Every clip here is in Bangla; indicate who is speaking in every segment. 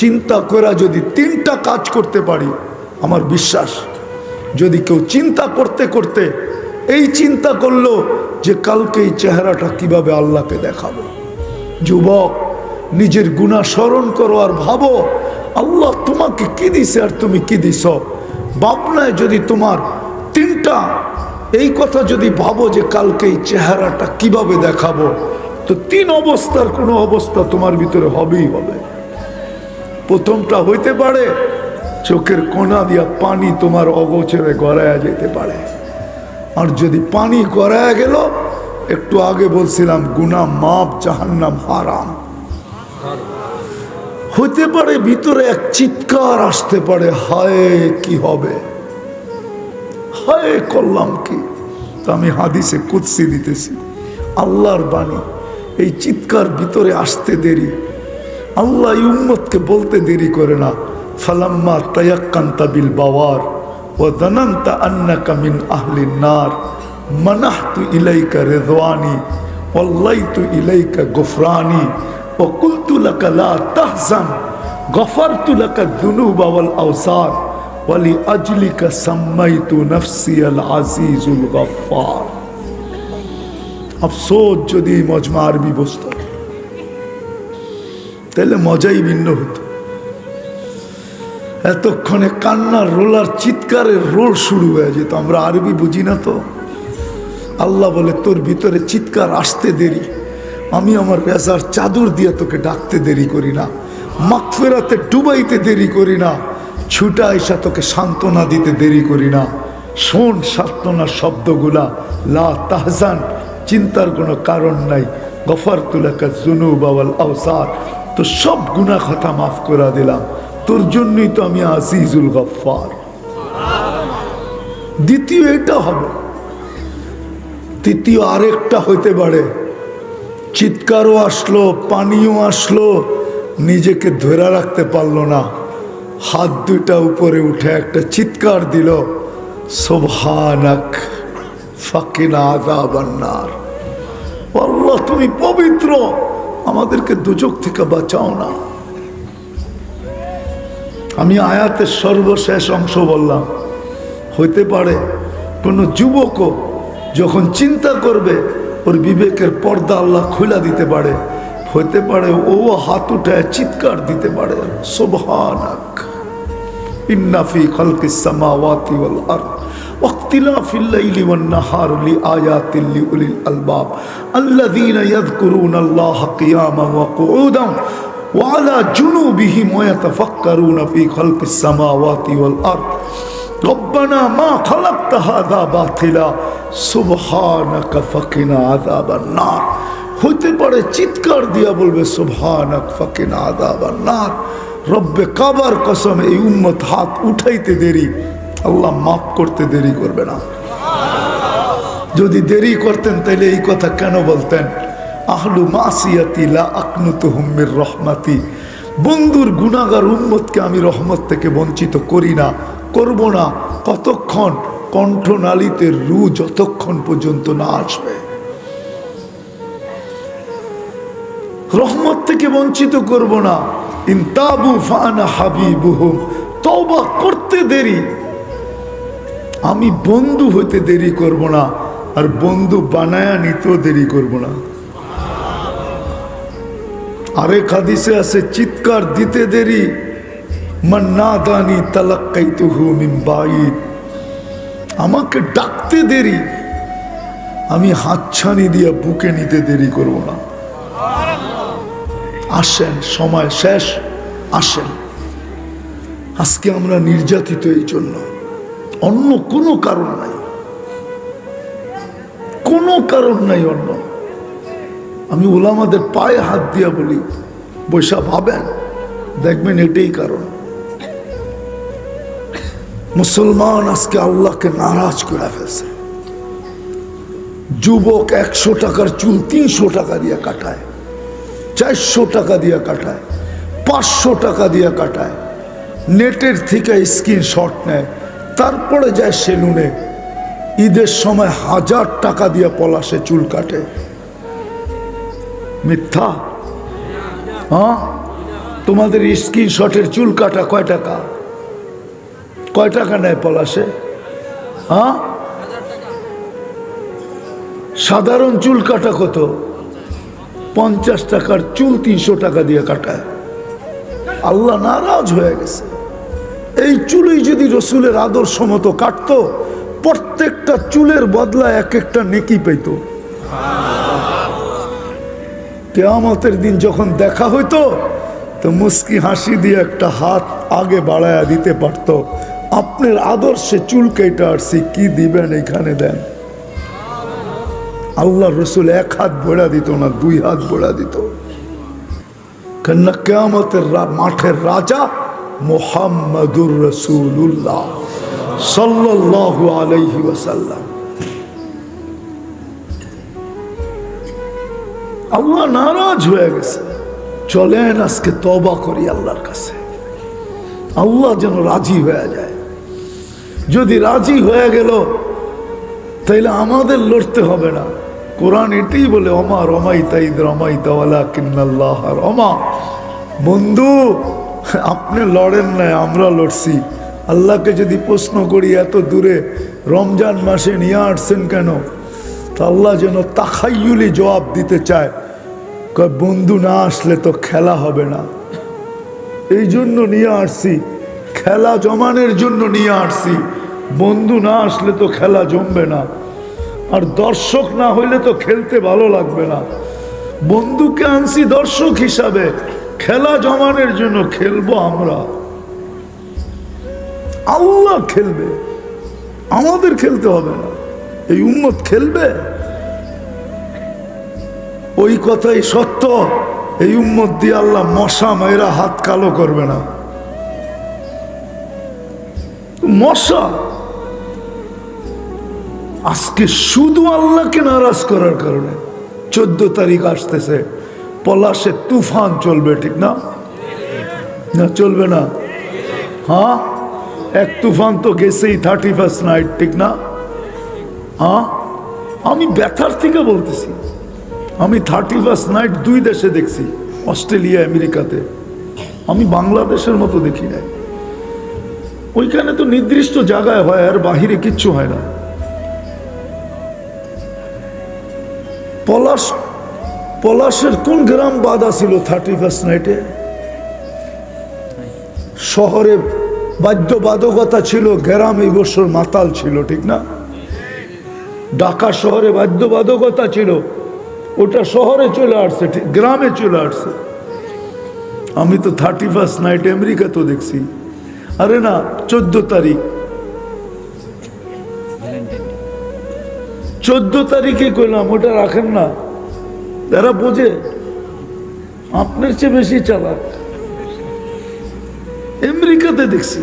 Speaker 1: চিন্তা করা যদি তিনটা কাজ করতে পারি, আমার বিশ্বাস, যদি কেউ চিন্তা করতে করতে এই চিন্তা করল যে কালকে এই চেহারাটা কীভাবে আল্লাহকে দেখাবো। যুবক, নিজের গুণা স্মরণ করো আর ভাবো, আল্লাহ তোমাকে কি দিছে আর তুমি কি দিছ? ভাবনায় যদি তোমার তিনটা, এই কথা যদি ভাবো যে কালকে এই চেহারাটা কীভাবে দেখাবো, তো তিন অবস্থার কোনো অবস্থা তোমার ভিতরে হবেই হবে। প্রথমটা হইতে পারে, চোখের কোনা দিয়া পানি তোমার অগোচরে গড়ায়া যেতে পারে। আর যদি পানি গড়ায়া গেল, একটু আগে বলছিলাম গুনা মাপ জাহান্নাম হারাম। হতে পারে ভিতরে এক চিৎকার আসতে পারে, হায়, কি হবে? হায়, করলাম কি? তো আমি হাদিসে কুৎসি দিতেছি। আল্লাহর বাণী, এই চিৎকার ভিতরে আসতে দেরি। আল্লাহ উম্মতকে বলতে দেরি করে না। ফালাম্মা তায়াক্কান্তা বিল বাওয়ার ও দানান্তা আন্নাকা মিন আহলিন নার। মানাহতু ইলাইকা রেদওয়ানি ওয়াল্লাইতু ইলাইকা গুফরানি ও কুলতু লাকা লা তাহজান। গফারতু লাকা যুনুবা ওয়াল আওসার। ওয়ালি আজলিকা সাম্মাইতু নফসি আল আজিজুল গফফার। আফসোস যদি মজমা আরবি বসত তাহলে মজাই ভিন্ন হতো। এতক্ষণে কান্নার রোলার, চিৎকারের রোল শুরু হয়ে যেত। আমরা আরবি বুঝি না তো। আল্লাহ বলে, তোর ভিতরে চিৎকার আসতে দেরি। আমি আমার রেজার চাদর দিয়ে তোকে ডাকতে দেরি করি না। মাকফেরাতে ডুবাইতে দেরি করি না। ছুটা এসা তোকে সান্ত্বনা দিতে দেরি করি না। শোন সান্ত্বনার শব্দগুলা। লা তাহজান, চিন্তার কোনো কারণ নাই। গফার তুলাকা জুনু বাবাল আওসার। তো সব গুণা কথা মাফ করে দিলাম। তোর জন্যই তো আমি আজিজুল গফার দ্বিতীয় এটা হবে। তৃতীয় আরেকটা হইতে পারে। চিৎকারও আসলো, পানিও আসলো, নিজেকে ধরে রাখতে পারল না। হাত দুইটা উপরে উঠে একটা চিৎকার দিল সোভানাক ফাকিনা আজাবান্নার আল্লাহ, তুমি পবিত্র। আমাদেরকে দুচোখ থেকে বাঁচাও না। আমি আয়াতের সর্বশেষ অংশ বললাম, হইতে পারে কোনো যুবকও যখন চিন্তা করবে, ওর বিবেকের পর্দা আল্লাহ খুলা দিতে পারে। হইতে পারে ও হাত উঠায় চিৎকার দিতে পারে। সোভানাক ইন্নাফি খলকিস সামাওয়াতি ওয়াল আরদ। واختلاف الليل والنهار لآيات لأولي الألباب الذين يذكرون الله قياما وقعودا وعلى جنوبهم ويتفكرون في خلق السماوات والأرض ربنا ما خلقت هذا باطلا سبحانك فقنا عذاب النار হতে পারে চিৎকার দিয়া বলবে সুবহানাক ফাকিনা আযাবান নার রব্বে কাবার কসম এই উম্মত হাত উঠাইতে দেরি আল্লাহ মাফ করতে দেরি করবে না। যদি দেরি করতেন, তাহলে এই কথা কেন বলতেন? আহলু মাসিয়াতি আকনুতু রহমাতি। বন্ধুর গুণাগার উম্মতকে আমি রহমত থেকে বঞ্চিত করি না, করব না। কতক্ষণ? কণ্ঠনালীতে রু যতক্ষণ পর্যন্ত না আসবে। রহমত থেকে বঞ্চিত করব না। ইনতাবু ফানা হাবিবুহুম। তওবা করতে দেরি। আমি বন্ধু হতে দেরি করব না, আর বন্ধু বানায়া নিতেও দেরি করব না। আরেক হাদিসে আছে, চিৎকার দিতে দেরি মান না দানি তালাক্কাইতুহু মিন বাইদ আমাকে ডাকতে দেরি, আমি হাতছানি দিয়ে বুকে নিতে দেরি করব না। আসেন, সময় শেষ, আসেন। আজকে আমরা নির্যাতিত এই জন্য অন্য কোনো কারণ নাই। কোনো কারণ নাই অন্য। আমি ওলামাদের পায়ে হাত দিয়া বলি, বৈশা ভাবেন, দেখবেন এটাই কারণ। মুসলমান আজকে আল্লাহকে নারাজ করে ফেলছে। যুবক একশো টাকার চুল তিনশো টাকা দিয়ে কাটায়, চারশো টাকা দিয়ে কাটায়, পাঁচশো টাকা দিয়ে কাটায়, নেটের থেকে স্ক্রিনশট নেয় তারপরে যায় সেলুনে। ঈদের সময় হাজার টাকা দিয়ে পলাশে চুল কাটে। মিথ্যা? হ্যাঁ? তোমাদের স্ক্রিনশটের চুল কাটা কয় টাকা? কয় টাকা নেয় পলাশে? হ্যাঁ? সাধারণ চুল কাটা কত? পঞ্চাশ টাকার চুল তিনশো টাকা দিয়ে কাটায়। আল্লাহ নারাজ হয়ে গেছে। এই চুলই যদি রসুলের আদর্শ মতো কাটতো, প্রত্যেকটা চুলের বদলা এক একটা নেকি পেত। কেয়ামতের দিন যখন দেখা হইতো, তো মুস্কি হাসি দিয়ে একটা হাত আগে বাড়ায়া দিতে পারত, আপনার আদর্শে চুল কেটে আসছি, কি দিবেন এখানে দেন? আল্লাহ রসুল এক হাত বেড়া দিত না, দুই হাত বেড়া দিত। কেননা কেয়ামতের মাঠের রাজা মোহাম্মদুর রসুল্লাহ সাল্লাল্লাহু আলাইহি ওয়াসাল্লাম। আল্লাহ নারাজ হয়ে গেছে। চলেন আজকে তবা করি আল্লাহর কাছে। আল্লাহ যেন রাজি হয়ে যায়। যদি রাজি হয়ে গেল, তাইলে আমাদের লড়তে হবে না। কোরআন এটাই বলে অমা রমাই তাইদ রমাই তাওয়ালা কিন্নাল্লাহ রমা। বন্ধু আপনি লড়েন নাই আমরা লড়ছি। আল্লাহকে যদি প্রশ্ন করি, এত দূরে রমজান মাসে নিয়ে আসছেন কেন? তা আল্লাহ যেন তাখাইয়ুলি জবাব দিতে চায়। কয়, বন্ধু, না আসলে তো খেলা হবে না। এই জন্য নিয়ে আসছি। খেলা জমানের জন্য নিয়ে আসছি। বন্ধু, না আসলে তো খেলা জমবে না। আর দর্শক না হইলে তো খেলতে ভালো লাগবে না। বন্ধুকে আনছি দর্শক হিসাবে। খেলা জমানের জন্য খেলব আমরা। আল্লাহ খেলবে। আমাদের খেলতে হবে না। এই উম্মত খেলবে? ওই কথাই সত্য। এই উম্মত দিয়ে আল্লাহ মশা মেয়েরা হাত কালো করবে না। মশা। আজকে শুধু আল্লাহকে নারাজ করার কারণে চোদ্দ তারিখ আসতেছে। পলাশে তুফান চলবে, ঠিক না? না, চলবে না। হ্যাঁ? এক তুফান তো গেছেই থার্টি ফার্স্ট নাইট ঠিক না? হ্যাঁ? আমি ব্যথার থেকে বলতেছি। আমি থার্টি ফার্স্ট নাইট দুই দেশে দেখছি, অস্ট্রেলিয়া, আমেরিকাতে। আমি বাংলাদেশের মতো দেখি নাই। ওইখানে তো নির্দিষ্ট জায়গায় হয়, আর বাহিরে কিচ্ছু হয় না। পলাশ পলাশের কোন গ্রাম বাধা ছিল থার্টি ফার্স্ট নাইটে শহরে বাদ্যবাদকতা ছিল, গ্রাম এই বছর মাতাল ছিল, ঠিক না? ঢাকা শহরে বাদ্যবাদকতা ছিল, ওটা শহরে চলে আসছে গ্রামে চলে আসছে। আমি তো থার্টি ফার্স্ট নাইট আমেরিকা তো দেখছি। আরে না, চোদ্দ তারিখ। চোদ্দ তারিখে কইলাম, ওটা রাখেন না। যারা বোঝে আপনার চেয়ে বেশি চালাক। আমেরিকাতে দেখছি,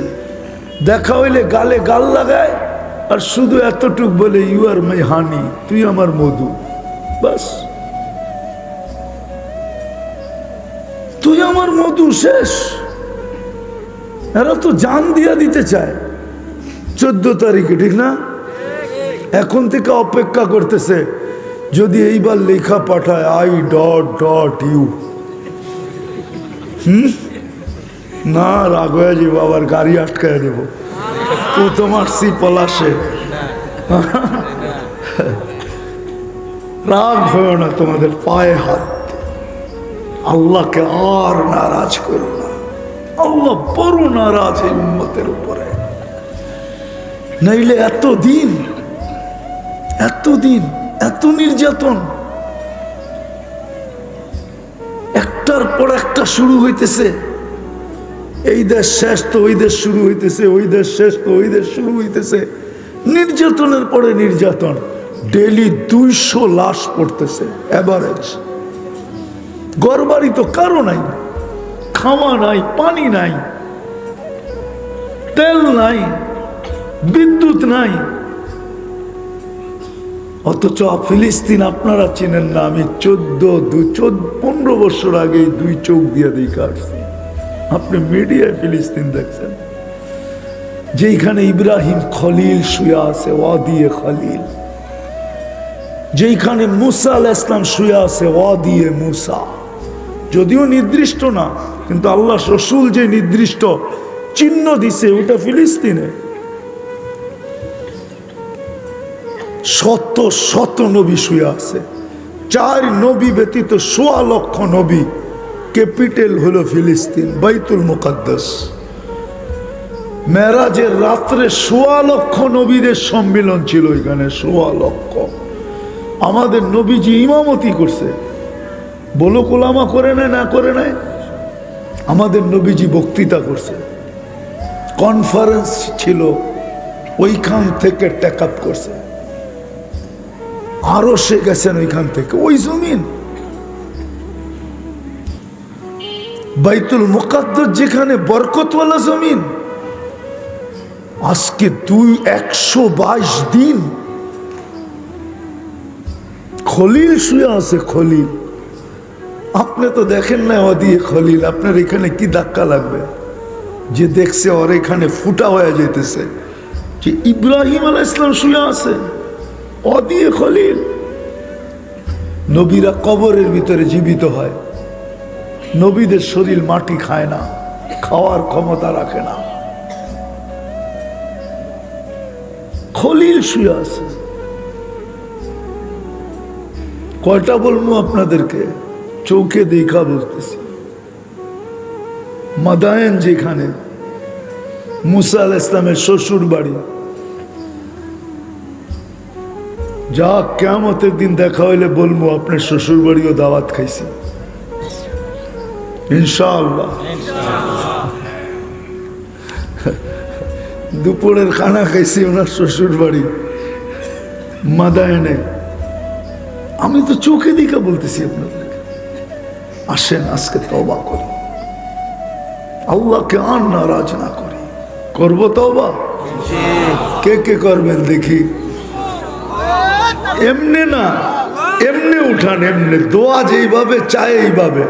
Speaker 1: দেখা হইলে গালে গাল লাগায়, আর শুধু এতটুক বলে ইউ আর মাই হানি তুই আমার মধু। বাস। তুই আমার মধু, শেষ। এরা তো জান দিয়া দিতে চায়। চোদ্দ তারিখে, ঠিক না? এখন থেকে অপেক্ষা করতেছে। যদি এইবার লেখা পাঠায় আই ডট ডট ইউ। হুম? না, রাগ হয়ে যাব, আবার গাড়ি আটকায় দেবো। তো তোমার সি পলাশে। রাগ হয় না তোমাদের পায়ে হাত আল্লাহকে আর নারাজ করো না। আল্লাহ বড় নারাজ এই উন্মতের উপরে। নইলে এত দিন এত নির্যাতন। একটার পর একটা শুরু হইতেছে। এই দেশ শেষ তো ওই দেশ শুরু হইতেছে, ওই দেশ শেষ তো ওই দেশ শুরু হইতেছে। নির্যাতনের পরে নির্যাতন ডেলি দুইশো লাশ পড়তেছে অ্যাভারেজ গড়বাড়ি তো কারও নাই, খাওয়া নাই, পানি নাই, তেল নাই, বিদ্যুৎ নাই। অথচ ফিলিস্তিন আপনারা চেনেন না, আমি চোদ্দ, দু, চোদ্দ, পনেরো বছর আগে দুই চোখ দিয়ে দেখে আসছি। আপনি মিডিয়ায় ফিলিস্তিন দেখছেন। যেইখানে ইব্রাহিম খলিল শুয়ে আছে ওয়া দিয়ে খলিল। যেইখানে মুসা আল ইসলাম শুয়ে আছে ওয়া দিয়ে মুসা। যদিও নির্দিষ্ট না, কিন্তু আল্লাহ রসুল যে নির্দিষ্ট চিহ্ন দিছে, ওটা ফিলিস্তিনে শত শত নবী শুয়ে আছে। চার নবী ব্যতীত সোয়া লক্ষ নবী ক্যাপিটাল হলো ফিলিস্তিন, বাইতুল মুকাদ্দাস। মেরাজের রাত্রে সোয়া লক্ষ নবীদের সম্মিলন ছিল এখানে সোয়া লক্ষ। আমাদের নবীজি ইমামতি করছে। বলো কোলামা করে নেয়, না করে নেয়? আমাদের নবীজি বক্তৃতা করছে। কনফারেন্স ছিল, ওইখান থেকে টেক আপ করছে। আরও সে গেছেন ওইখান থেকে। ওই জমিন। বাইতুল মুকাদ্দাস যেখানে বরকতওয়ালা জমিন। আজকে দুই একশো বাইশ দিন খলিল শুয়ে আছে খলিল। আপনি তো দেখেন না ও দিয়ে খলিল, আপনার এখানে কি ধাক্কা লাগবে? যে দেখছে ওর এখানে ফুটা হয়ে যেতেছে যে ইব্রাহিম আলাহ ইসলাম শুয়ে আছে। ও দিয়ে খলিল। নবীরা কবরের ভিতরে জীবিত হয়। নবীদের শরীর মাটি খায় না, খাওয়ার ক্ষমতা রাখে না। খলিল শুয়ে আছে। কয়টা বলব আপনাদেরকে? চৌকে দেখা বলতেছি। মাদায়ন যেখানে, মুসা আল ইসলামের শ্বশুর বাড়ি যা কেমতের দিন দেখা হইলে বলব, আপনার শ্বশুর বাড়িও দাওয়াত খাইছি। ইনশাআল্লাহ। দুপুরের খানা খাইছি ওনার শ্বশুর বাড়ি মাদায়নে। আমি তো চোখে দিকে বলতেছি আপনাদেরকে। আসেন, আজকে তবা করি। আল্লাহকে আর নারাজ না করি। করব তবা কে কে করবেন দেখি। এমনি না এমনি উঠান এমনি। দোয়া যেইভাবে চায় এইভাবে।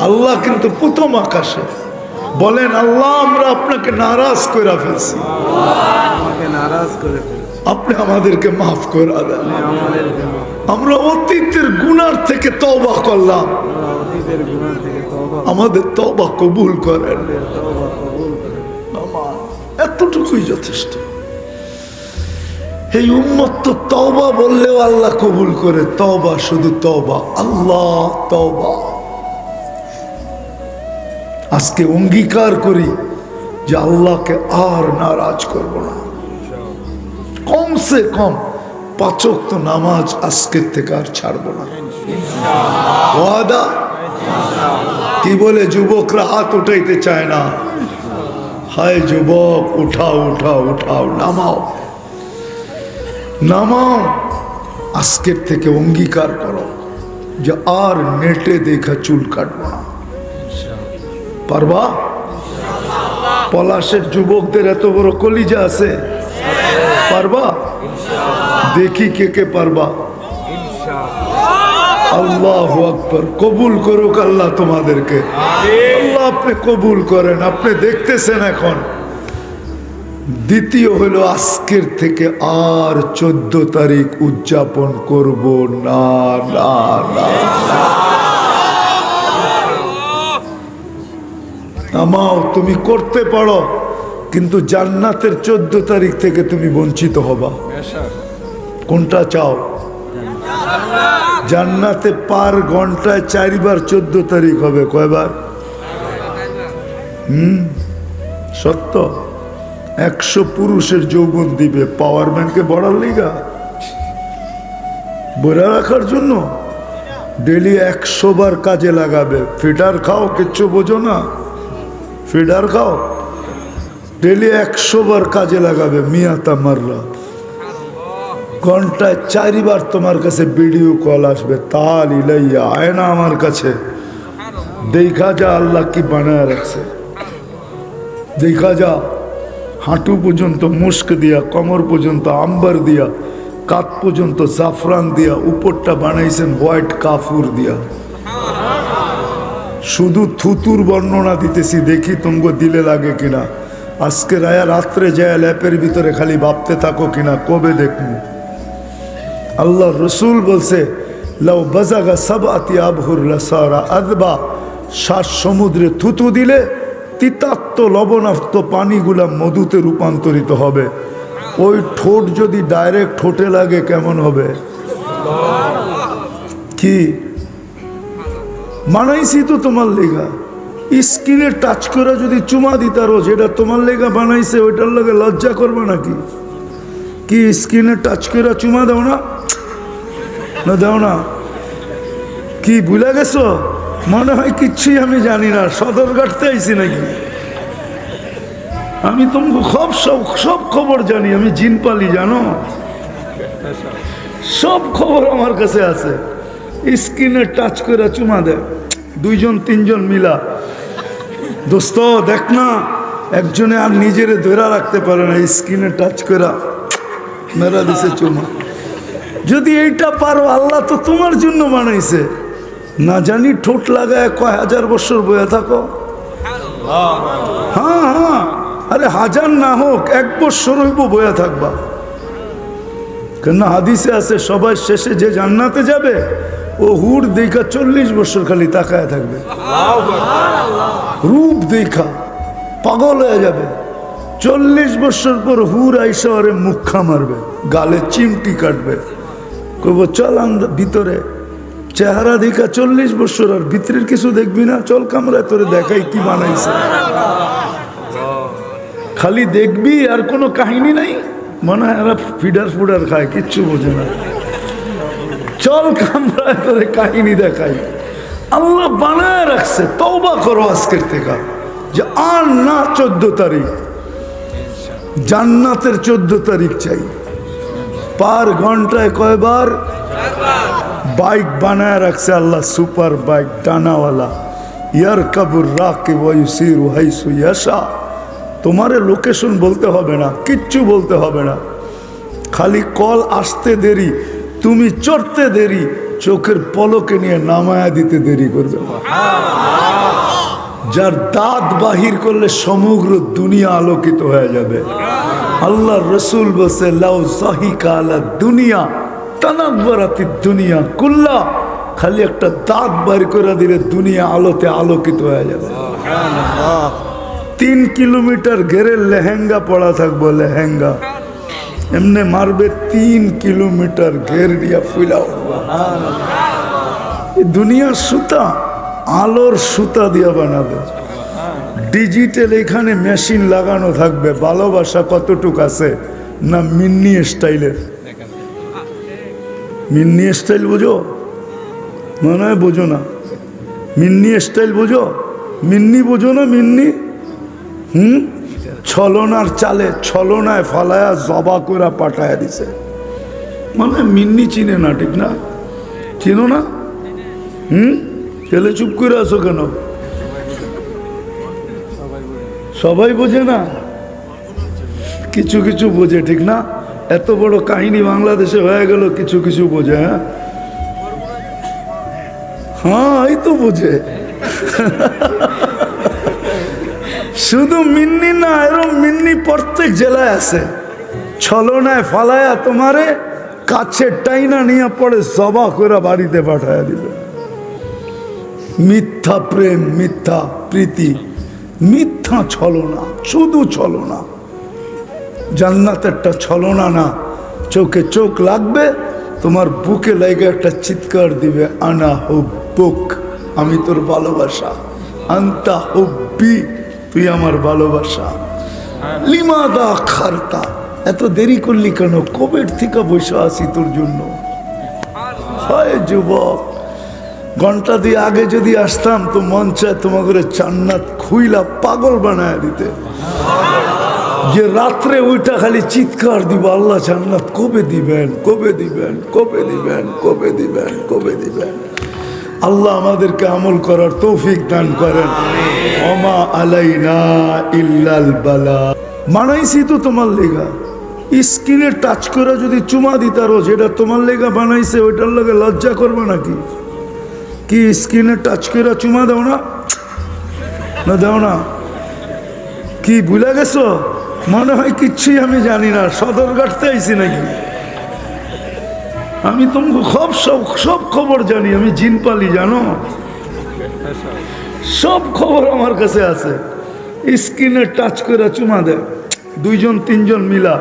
Speaker 1: আল্লাহ কিন্তু প্রথম আকাশে। বলেন আল্লাহ আমরা আপনাকে নারাজ করে ফেলছি। আপনি আমাদেরকে মাফ করে দেন। আমরা অতীতের গুনার থেকে তবা করলাম। আমাদের তবা কবুল করেন। এতটুকুই যথেষ্ট। এই উম্মত তো তওবা বললেও আল্লাহ কবুল করে। তওবা শুধু তওবা। আল্লাহ তওবা। আজকে অঙ্গীকার করি যে আল্লাহকে আর নারাজ করব না। কমসে কম পাচক তো নামাজ আজকের থেকে আর ছাড়বো না। ওয়াদা? কি বলে, যুবকরা হাত উঠাইতে চায় না। হায় যুবক, উঠাও উঠাও উঠাও, নামাও। নামাও আজকের থেকে অঙ্গীকার করো যে আর নেটে দেখা চুল কাটবো না। পারবা? পলাশের যুবকদের এত বড় কলিজা আছে। পারবা? দেখি কে কে পারবা। আল্লাহ আকবর, কবুল করুক আল্লাহ তোমাদেরকে। আল্লাহ আপনি কবুল করেন, আপনি দেখতেছেন এখন। দ্বিতীয় হলো আজকের থেকে আর চোদ্দ তারিখ উদযাপন করব। না না না। নামাও তুমি করতে পারো কিন্তু জান্নাতের চোদ্দ তারিখ থেকে তুমি বঞ্চিত হবা। কোনটা চাও? জান্নাতে পার ঘন্টায় চারবার চোদ্দ তারিখ হবে কয়বার? হুম? সত্য? একশো পুরুষের যৌবন দিবে পাওয়ার ব্যাংকে বড়ার লিগা। বইরা রাখার জন্য ডেলি একশো বার কাজে লাগাবে। ফিডার খাও, কিচ্ছু বোঝো না। ফিডার খাও ডেলি একশো বার কাজে লাগাবে মিয়া তামাররা ঘন্টায় চারিবার তোমার কাছে ভিডিও কল আসবে, তাল ইলাইয়া আয় না আমার কাছে। দেখা যা, আল্লাহ কি বানায় রাখছে। দেখা যা। হাঁটু পর্যন্ত মুস্ক দিয়া, কমর পর্যন্ত আম্বার দিয়া কাত পর্যন্ত জাফরান দিয়া, উপরটা বানাইছেন হোয়াইট কাফুর দিয়া। শুধু থুতুর বর্ণনা দিতেছি, দেখি তুমগো দিলে লাগে কিনা। আজকে রায়া রাত্রে যায় ল্যাপের ভিতরে খালি ভাবতে থাকো কিনা, কবে দেখব? আল্লাহ রসুল বলছে, লাউ বাজাগা সব আতি আবহুর লাসারা আদবা শ্বাস সমুদ্রে থুতু দিলে তিতাক্ত লবণাক্ত পানিগুলা মধুতে রূপান্তরিত হবে। ওই ঠোঁট যদি ডাইরেক্ট ঠোঁটে লাগে, কেমন হবে? কি? বানাইছি তো তোমার লেগা। স্কিনে টাচ করে যদি চুমা দিতারো যেটা তোমার লেগা বানাইছে, ওইটার লগে লজ্জা করবে নাকি? কি, স্কিনে টাচ করে চুমা দাও না? না, দাও না। কি, ভুলে গেছো? মনে হয় কিচ্ছুই আমি জানি না, সদর কাটতে আইছি নাকি? আমি তোমাকে সব সব সব খবর জানি, আমি জিন পালি, জানো? সব খবর আমার কাছে আছে। স্কিনে টাচ করে চুমা দেয় দুইজন, তিনজন মিলা। দোস্ত, দেখ না, একজনে আর নিজেরে ধরে রাখতে পারে না স্কিনে টাচ করে মেরা দিছে চুমা। যদি এইটা পারো, আল্লাহ তো তোমার জন্য বানাইছে। না জানি ঠোঁট লাগায় কয় হাজার বছর বয়ে থাকো। হ্যাঁ হ্যাঁ। আরে হাজার না হোক, এক বছর হইব বয়ে থাকবা। কেন হাদিসে আছে, সবাই শেষে যে জান্নাতে যাবে, ও হুর দেখা চল্লিশ বছর খালি তাকায় থাকবে। রূপ দেখা পাগল হয়ে যাবে। চল্লিশ বছর পর হুর আইসা ওরে মুখা মারবে, গালে চিমটি কাটবে। কব চল ভিতরে। চেহারা দেখা চল্লিশ বছর আর ভিতরের কিছু দেখবি না, চল কামরায় তোরে দেখাই কি বানাইছে। খালি দেখবি আর কোনো কাহিনী নাই, মনে হয় এরা ফিডার ফুডার খায়, কিচ্ছু বোঝে না। চল কামরায় তোরে কাহিনী দেখাই। আল্লাহ বানায় রাখছে, তওবা করো আজকের থেকে, যে আর না চোদ্দ তারিখ, জান্নাতের চোদ্দ তারিখ চাই। পার ঘন্টায় কয়বার? বাইক বানায় রাখছে আল্লাহ, সুপার বাইক, ডানাওয়ালা। ইয়ার কাবুর রাকে ওয়ুসির হাইসু ইয়াশা। তোমারে লোকেশন বলতে হবে না, কিচ্ছু বলতে হবে না। খালি কল আসতে দেরি, তুমি চড়তে দেরি, চোখের পলকে নিয়ে নামায়া দিতে দেরি করবে। যার দাঁত বাহির করলে সমগ্র দুনিয়া আলোকিত হয়ে যাবে। আল্লাহ রসুল বসে লাউ জাহিকা আলা দুনিয়া। তানাব্বারাতি দুনিয়া কুল্লা খালি একটা দাঁত বাইর করে দিলে দুনিয়া আলোতে আলোকিত হয়ে যাবে। তিন কিলোমিটার ঘেরে লেহেঙ্গা পড়া থাকব লেহেঙ্গা। এমনি মারবে তিন কিলোমিটার ঘের দিয়া ফুলাও দুনিয়ার সুতা আলোর সুতা দিয়া বানাবে। ডিজিটাল এখানে মেশিন লাগানো থাকবে ভালোবাসা কতটুক আছে না মিন্নি স্টাইলের? মিন্নি স্টাইল বুঝো? মনে হয় বোঝো না। মিন্নি স্টাইল বুঝো? মিন্নি বোঝো না মিন্নি? হুম? ছলনার চালে, ছলনায় ফালায়া জবা করে পাঠায়া দিছে। মানে মিন্নি চিনে না, ঠিক না? চিনো না? হুম? তেলে চুপ করে আসো কেন? সবাই বোঝে না? কিছু কিছু বোঝে, ঠিক না? এত বড় কাহিনী বাংলাদেশে হয়ে গেল, কিছু কিছু বোঝে হ্যাঁ? হ্যাঁ এই তো বোঝে। শুধু মিন্নি না এরম মিন্নি প্রত্যেক জেলায় আছে। ছলনায় ফালায়া তোমারে কাছে টাইনা নিয়ে পড়ে জবা করে বাড়িতে পাঠায় দিবে। মিথ্যা প্রেম, মিথ্যা প্রীতি, মিথ্যা ছলনা, শুধু ছলনা। জান্নাতেরটা ছলনা না। চোখে চোখ লাগবে, তোমার বুকে লাগে একটা চিৎকার দিবে, আনা বুক আমি তোর ভালোবাসা। আন্তা হুব্বি, তুই আমার ভালোবাসা। লিমাদা খারতা, এত দেরি করলি কেন? কবের থেকে বসে আছি তোর জন্য। হয় যুবক, ঘণ্টা দিয়ে আগে যদি আসতাম, তো মন চায় তোমাকে চান্নাত খুইলা পাগল বানায় দিতে। যে রাত্রে ওইটা খালি চিৎকার দিব, আল্লাহ জান্নাত কবে দিবেন কবে দিবেন কবে দিবেন কবে দিবেন কবে দিবেন? আল্লাহ আমাদেরকে আমল করার তৌফিক দান করেন। অমা আলাইনা ইল্লাল বালা। বানাইছি তো তোমার লেগা। স্কিনে টাচ করে যদি চুমা দিতারো যেটা তোমার লেগা বানাইছে, ওইটার লগে লজ্জা করবে নাকি? কি স্কিনে টাচ করে চুমা দাও না? না দাও না। কি ভুলে গেছো? মনে হয় কিচ্ছুই আমি জানি না। সদর কাটতে আইছি নাকি? আমি তোমাকে সব সব সব খবর জানি। আমি জিন পালি, জানো? সব খবর আমার কাছে আছে। স্ক্রিনে টাচ করে চুমা দেয় দুইজন, তিনজন মিলা।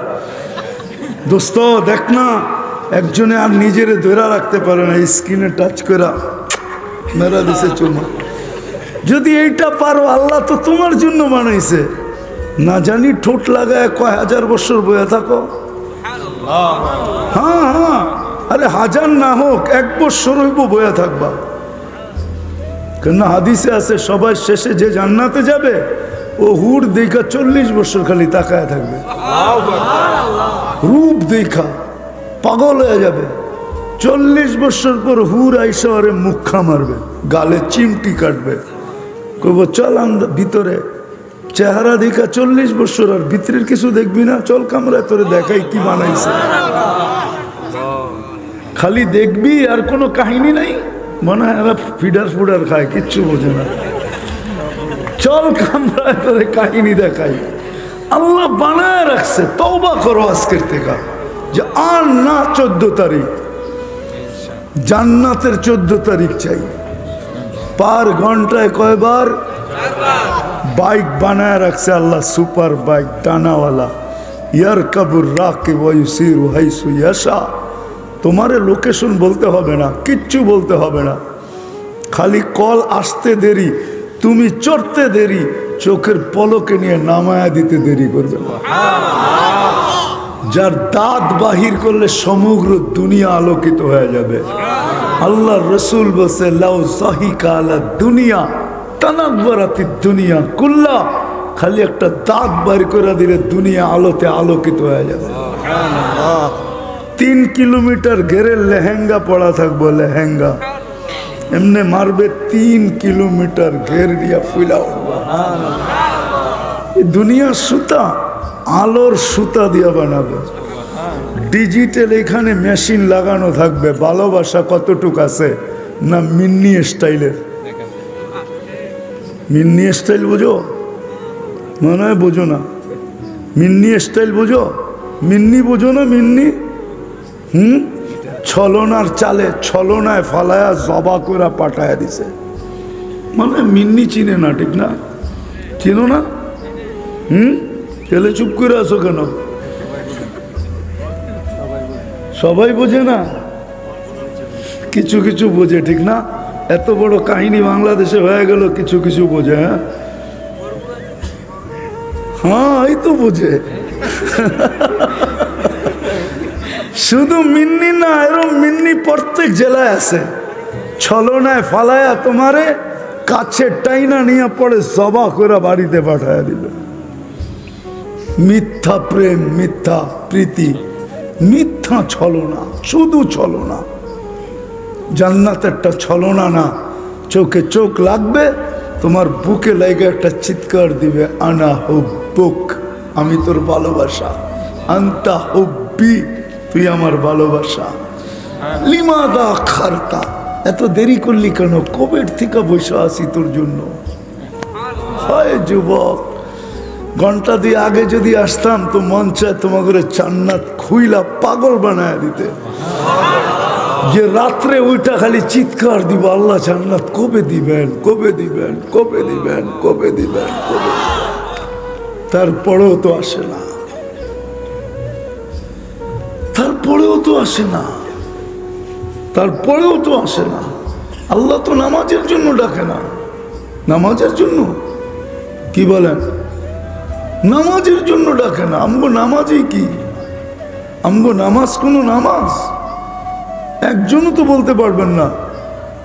Speaker 1: দোস্ত, দেখ না, একজনে আর নিজেরে ধরে রাখতে পারে না। স্ক্রিনে টাচ করে মেরা দিছে চুমা। যদি এইটা পারো, আল্লাহ তো তোমার জন্য বানাইছে। না জানি ঠোঁট লাগায় কয় হাজার বছর বয়ে থাকো। হ্যাঁ হ্যাঁ। আরে হাজার না হোক এক বছর হইব বয়ে থাকবা। কেন হাদিসে আছে সবাই শেষে যে জান্নাতে যাবে ও হুর দেখা চল্লিশ বছর খালি তাকায় থাকবে। রূপ দেখা পাগল হয়ে যাবে। চল্লিশ বছর পর হুর আইসা ওরে মুখা মারবে গালে চিমটি কাটবে। কইব চল ভিতরে চেহারা দেখা চল্লিশ বছর আর ভিতরের কিছু দেখবি না, চল কামরায় তোরে দেখাই কি বানাইছে। খালি দেখবি আর কোনো কাহিনী নাই, মনে হয় এরা ফিডার ফুডার খায়, কিচ্ছু বোঝে না। চল কামরায় তোরে কাহিনী দেখাই। আল্লাহ বানায় রাখছে, তওবা করো আজকের থেকে, যে আর না চোদ্দ তারিখ, জান্নাতের চোদ্দ তারিখ চাই। পার ঘন্টায় কয়বার? বাইক বানায় রাখছে আল্লাহ, সুপার বাইক, ডানাওয়ালা। ইয়ার কাবুর রাকে ওয়ুসির তোমারে লোকেশন বলতে হবে না, কিচ্ছু বলতে হবে না। খালি কল আসতে দেরি, তুমি চড়তে দেরি, চোখের পলকে নিয়ে নামায়া দিতে দেরি করবে যার দাঁত বাহির করলে সমগ্র দুনিয়া আলোকিত হয়ে যাবে। আল্লাহ রসুল বসে লাউ সাহিকা আলা দুনিয়া। তানাকবরাতি দুনিয়া কুল্লা খালি একটা দাঁত বাহির করে দিলে দুনিয়া আলোতে আলোকিত হয়ে যাবে। তিন কিলোমিটার ঘেরে লেহেঙ্গা পড়া থাকব লেহেঙ্গা। এমনি মারবে তিন কিলোমিটার ঘের দিয়া ফুলা দুনিয়ার সুতা আলোর সুতা দিয়া বানাবে। ডিজিটাল এখানে মেশিন লাগানো থাকবে ভালোবাসা কতটুক আছে না মিন্নি স্টাইলের? মিন্নি স্টাইল বুঝো? মনে হয় বোঝো না। মিন্নি স্টাইল বুঝো? মিন্নি বুঝো না মিন্নি? হুম? ছলনার চালে, ছলনায় ফালায়া জবা করে পাঠায়া দিছে। মানে মিন্নি চিনে না, ঠিক না? চিনো না? হুম? তেলে চুপ করে আসো কেন? সবাই বোঝে না? কিছু কিছু বোঝে, ঠিক না? এত বড় কাহিনী বাংলাদেশে হয়ে গেল, কিছু কিছু বোঝে হ্যাঁ? হ্যাঁ এই তো বোঝে। শুধু মিন্নি না এরম মিন্নি প্রত্যেক জেলায় আছে। ছলনায় ফালায়া তোমারে কাছে টাইনা নিয়ে পড়ে জবা করে বাড়িতে পাঠায় দিবে মিথ্যা প্রেম, মিথ্যা প্রীতি, মিথ্যা ছলনা, শুধু ছলনা। জান্নাতেরটা ছলনা না। চোখে চোখ লাগবে, তোমার বুকে লাগে একটা চিৎকার দিবে, আনা বুক আমি তোর ভালোবাসা। আন্তা হুব্বি, তুই আমার ভালোবাসা। লিমাদা খারতা? এত দেরি করলি কেন? কবের থেকে বসে আসি তোর জন্য? হয় যুবক, ঘণ্টা দিয়ে আগে যদি আসতাম, তো চায় তোমাকে চান্নাত খুইলা পাগল বানায় দিতে। যে রাত্রে ওইটা খালি চিৎকার দিব, আল্লাহ জান্নাত কবে দিবেন কবে দিবেন কবে দিবেন কবে দিবেন, কবে তারপরেও তো আসে না। তারপরেও তো আসে না। তারপরেও তো আসে না। আল্লাহ তো নামাজের জন্য ডাকে না। নামাজের জন্য? কি বলেন? নামাজের জন্য ডাকে না। আমগো নামাজই কি? আমগো নামাজ কোনো নামাজ? একজনও তো বলতে পারবেন না।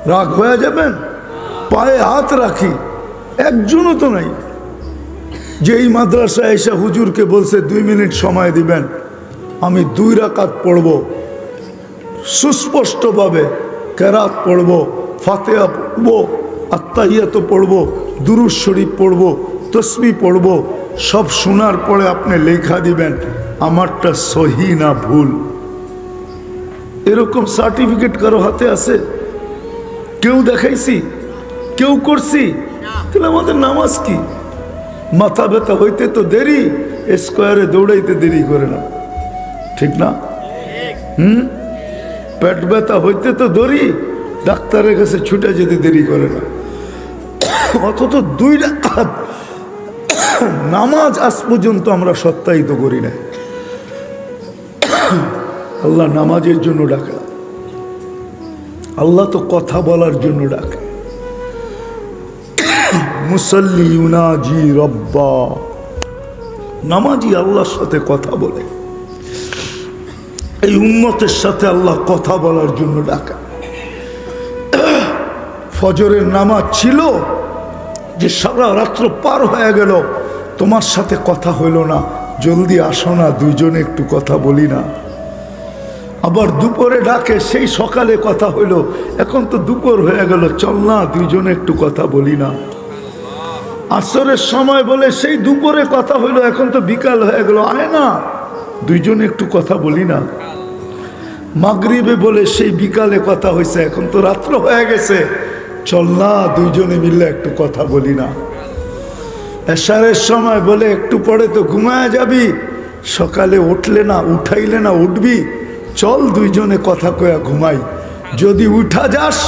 Speaker 1: রাগ হয়ে যাবেন? পায়ে হাত রাখি। একজনও তো নাই। যে এই মাদ্রাসায় এসে হুজুরকে বলছে, দুই মিনিট সময় দিবেন, আমি দুই রাকাত পড়ব। সুস্পষ্টভাবে কেরাত পড়ব, ফাতেহা পড়ব আত্মাহিয়াত পড়ব দুরুজ শরীফ পড়ব, তসবি পড়ব, সব শোনার পরে আপনি লেখা দিবেন, আমারটা সহি না ভুল। এরকম সার্টিফিকেট কারও হাতে আছে? কেউ দেখাইছি? কেউ করছি? তাহলে আমাদের নামাজ কি? মাথা ব্যথা হইতে তো দেরি স্কোয়ারে দৌড়াইতে দেরি করে না। ঠিক না? হুম? পেট ব্যথা হইতে তো দড়ি ডাক্তারের কাছে ছুটে যেতে দেরি করে না। অথচ দুই নামাজ আজ পর্যন্ত আমরা সত্যায়িত করি না আল্লাহ নামাজের জন্য ডাকা। আল্লাহ তো কথা বলার জন্য ডাকে। মুসল্লি ইউনাজি রব্বা। নামাজি আল্লাহর সাথে কথা বলে। এই উন্মতের সাথে আল্লাহ কথা বলার জন্য ডাকা। ফজরের নামাজ ছিল যে সারা রাত্র পার হয়ে গেল। তোমার সাথে কথা হইল না। জলদি আসো না, দুইজনে একটু কথা বলি না। আবার দুপুরে ডাকে, সেই সকালে কথা হইল, এখন তো দুপুর হয়ে গেল, চল না দুইজনে একটু কথা বলি না। আসরের সময় বলে, সেই দুপুরে কথা হইল, এখন তো বিকাল হয়ে গেল, আয় না, দুইজনে একটু কথা বলি না। মাগরিবে বলে, সেই বিকালে কথা হয়েছে এখন তো রাত্র হয়ে গেছে, চল না দুইজনে মিললে একটু কথা বলি না। এশারের সময় বলে, একটু পরে তো ঘুমায় যাবি, সকালে উঠলে না, উঠাইলে না, উঠবি চল দুইজনে কথা কয়া ঘুমাই। যদি উঠা যাস,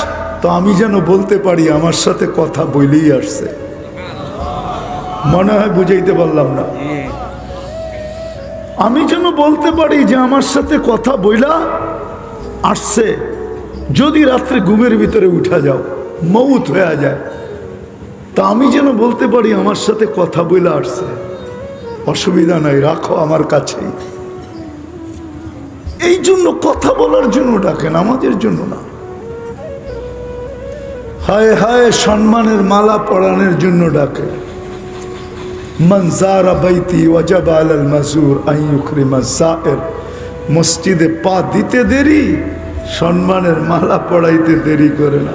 Speaker 1: তো আমি যেন বলতে পারি আমার সাথে কথা বলেই আসছে। মনে হয় বুঝাইতে পারলাম না। আমি যেন বলতে পারি যে আমার সাথে কথা বইলা আসছে। যদি রাত্রে ঘুমের ভিতরে উঠা যাও, মৌত হয়ে যায়, তা আমি যেন বলতে পারি আমার সাথে কথা বইলা আসছে। অসুবিধা নাই, রাখো আমার কাছেই। এই জন্য কথা বলার জন্য ডাকেন আমাদের জন্য না। হায় হায় সম্মানের মালা পড়ানোর জন্য ডাকে। মনজারা বাইতি ওয়াজাব আল মাজুর মসজিদে পা দিতে দেরি, সম্মানের মালা পড়াইতে দেরি করে না।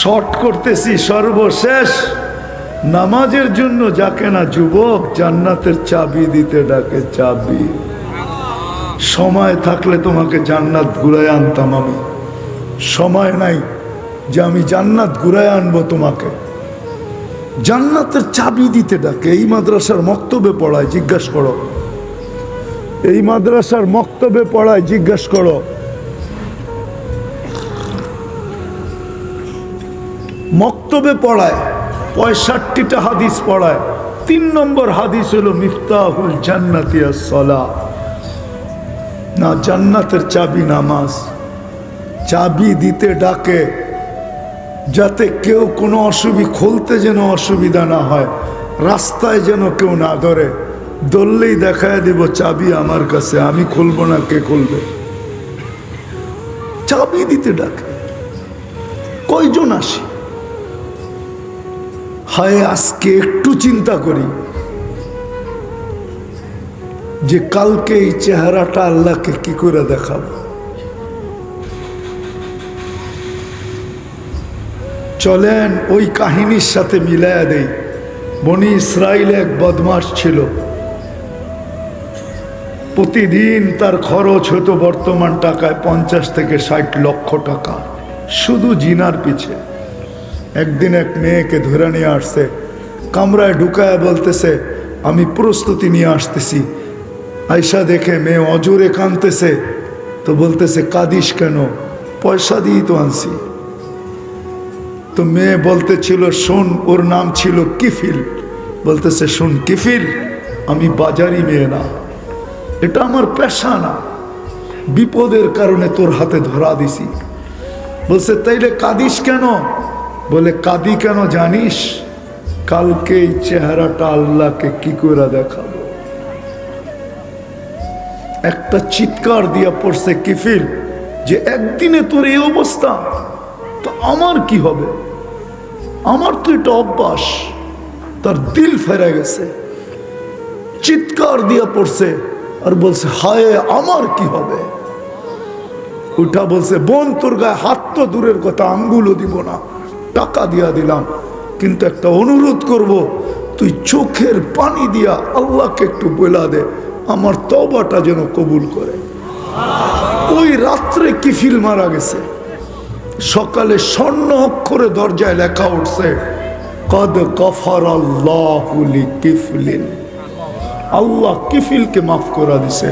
Speaker 1: শর্ট করতেছি সর্বশেষ, নামাজের জন্য যাকে না যুবক, জান্নাতের চাবি দিতে ডাকে চাবি। সময় থাকলে তোমাকে জান্নাত ঘুরায় আনতাম আমি। সময় নাই যে আমি জান্নাত ঘুরায় আনব তোমাকে। জান্নাতের চাবি দিতে ডাকে, এই মাদ্রাসার মক্তবে পড়ায়, জিজ্ঞাস করো। এই মাদ্রাসার মক্তবে পড়ায়, জিজ্ঞাস করো। মক্তবে পড়ায়, পঁয়ষট্টিটা হাদিস পড়ায়। তিন নম্বর হাদিস হলো, মিফতাহুল জান্নাতিয়া সলা না জান্নাতের চাবি নামাজ। চাবি দিতে ডাকে, যাতে কেউ কোনো অসুবিধা খুলতে যেন অসুবিধা না হয়, রাস্তায় যেন কেউ না ধরে। ধরলেই দেখায় দিব, চাবি আমার কাছে, আমি খুলবো না, কে খুলবে? চাবি দিতে ডাকে। কয়জন আসি? হায়, আজকে একটু চিন্তা করি। যে কালকে এই চেহারাটা আল্লাহকে কি করে দেখাবো? চলেন ওই কাহিনীর সাথে মিলায়া দেই। বনি ইসরায়েল এক বদমাস ছিল। প্রতিদিন তার খরচ হতো বর্তমান টাকায় পঞ্চাশ থেকে ষাট লক্ষ টাকা। শুধু জিনার পিছে। একদিন এক মেয়েকে ধরে নিয়ে আসছে। কামরায় ঢুকায় বলতেছে, আমি প্রস্তুতি নিয়ে আসতেছি। আয়সা দেখে মেয়ে অজোরে কানতেছে তো বলতেছে, কাদিস কেন? পয়সা দিয়েই তো আনছি। তো মেয়ে বলতেছিল, শোন, ওর নাম ছিল কিফিল। বলতেছে, শোন, কিফিল, আমি বাজারি মেয়ে না। এটা আমার পেশা না। বিপদের কারণে তোর হাতে ধরা দিছি। বলছে, তাইলে কাদিস কেন? বলে, কাদি কেন জানিস? কালকে এই চেহারাটা আল্লাহকে কি করে দেখাবো? একটা চিৎকার দিয়া পড়ছে কিফিল যে একদিনে তোর এই অবস্থা, তো আমার কি হবে? আমার তো এটা অভ্যাস। তার দিল ফেরে গেছে। চিৎকার দিয়া পড়ছে আর বলছে, হায়, আমার কি হবে? উঠা বলছে, বোন, তোর গায়ে হাত তো দূরের কথা, আঙ্গুলও দিব না। টাকা দিয়া দিলাম, কিন্তু একটা অনুরোধ করব, তুই চোখের পানি দিয়া আল্লাহকে একটু বলা দে। আমার তবাটা যেন কবুল করে। ওই রাত্রে কিফিল মারা গেছে। সকালে স্বর্ণ অক্ষরে দরজায় লেখা উঠছে, কদ কফর আল্লাহ কিফলিন আল্লাহ কিফিলকে মাফ করা দিছে।